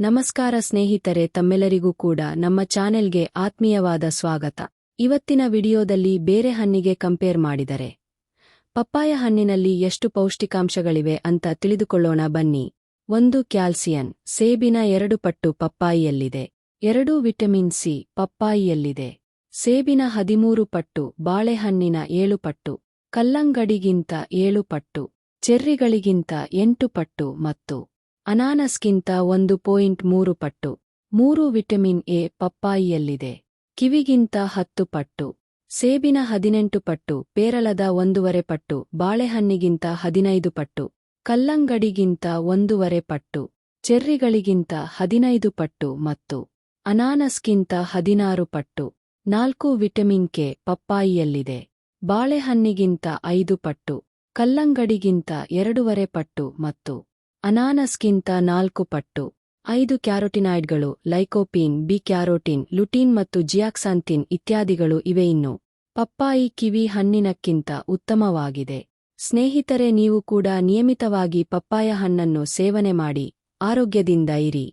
ನಮಸ್ಕಾರ ಸ್ನೇಹಿತರೆ, ತಮ್ಮೆಲ್ಲರಿಗೂ ಕೂಡ ನಮ್ಮ ಚಾನೆಲ್ಗೆ ಆತ್ಮೀಯವಾದ ಸ್ವಾಗತ. ಇವತ್ತಿನ ವಿಡಿಯೋದಲ್ಲಿ ಬೇರೆ ಹಣ್ಣಿಗೆ ಕಂಪೇರ್ ಮಾಡಿದರೆ. ಪಪ್ಪಾಯ ಹಣ್ಣಿನಲ್ಲಿ ಎಷ್ಟು ಪೌಷ್ಟಿಕಾಂಶಗಳಿವೆ ಅಂತ ತಿಳಿದುಕೊಳ್ಳೋಣ ಬನ್ನಿ. ಒಂದು ಕ್ಯಾಲ್ಸಿಯನ್, ಸೇಬಿನ ಎರಡು ಪಟ್ಟು ಪಪ್ಪಾಯಿಯಲ್ಲಿದೆ. ಎರಡು ವಿಟಮಿನ್ ಸಿ ಪಪ್ಪಾಯಿಯಲ್ಲಿದೆ. ಸೇಬಿನ ಹದಿಮೂರು ಪಟ್ಟು, ಬಾಳೆಹಣ್ಣಿನ ಏಳು ಪಟ್ಟು, ಕಲ್ಲಂಗಡಿಗಿಂತ ಏಳು ಪಟ್ಟು, ಚೆರ್ರಿಗಳಿಗಿಂತ ಎಂಟು ಪಟ್ಟು ಮತ್ತು ಅನಾನಸ್ಗಿಂತ ಒಂದು ಪಾಯಿಂಟ್ ಮೂರು ಪಟ್ಟು, ಮೂರು ವಿಟಮಿನ್ ಎ ಪಪ್ಪಾಯಿಯಲ್ಲಿದೆ, ಕಿವಿಗಿಂತ ಹತ್ತು ಪಟ್ಟು, ಸೇಬಿನ ಹದಿನೆಂಟು ಪಟ್ಟು ಪೇರಳದ ಒಂದೂವರೆ ಪಟ್ಟು, ಬಾಳೆಹಣ್ಣಿಗಿಂತ ಹದಿನೈದು ಪಟ್ಟು, ಕಲ್ಲಂಗಡಿಗಿಂತ ಒಂದೂವರೆ ಪಟ್ಟು, ಚೆರ್ರಿಗಳಿಗಿಂತ ಹದಿನೈದು ಪಟ್ಟು ಮತ್ತು ಅನಾನಸ್ಗಿಂತ ಹದಿನಾರು ಪಟ್ಟು, ನಾಲ್ಕು ವಿಟಮಿನ್ ಕೆ ಪಪ್ಪಾಯಿಯಲ್ಲಿದೆ, ಬಾಳೆಹಣ್ಣಿಗಿಂತ ಐದು ಪಟ್ಟು, ಕಲ್ಲಂಗಡಿಗಿಂತ ಎರಡೂವರೆ ಪಟ್ಟು ಮತ್ತು ಅನಾನಸ್ಗಿಂತ ನಾಲ್ಕು ಪಟ್ಟು. ಐದು ಕ್ಯಾರೋಟಿನಾಯ್ಡ್ಗಳು, ಲೈಕೋಪೀನ್, ಬಿ ಕ್ಯಾರೋಟಿನ್, ಲುಟೀನ್ ಮತ್ತು ಜಿಯಾಕ್ಸಾಂತಿನ್ ಇತ್ಯಾದಿಗಳು ಇವೆ ಇನ್ನು. ಪಪ್ಪಾಯಿ ಕಿವಿ ಹಣ್ಣಿನಕ್ಕಿಂತ ಉತ್ತಮವಾಗಿದೆ. ಸ್ನೇಹಿತರೆ, ನೀವು ಕೂಡ ನಿಯಮಿತವಾಗಿ ಪಪ್ಪಾಯ ಹಣ್ಣನ್ನು ಸೇವನೆ ಮಾಡಿ, ಆರೋಗ್ಯದಿಂದ ಇರಿ.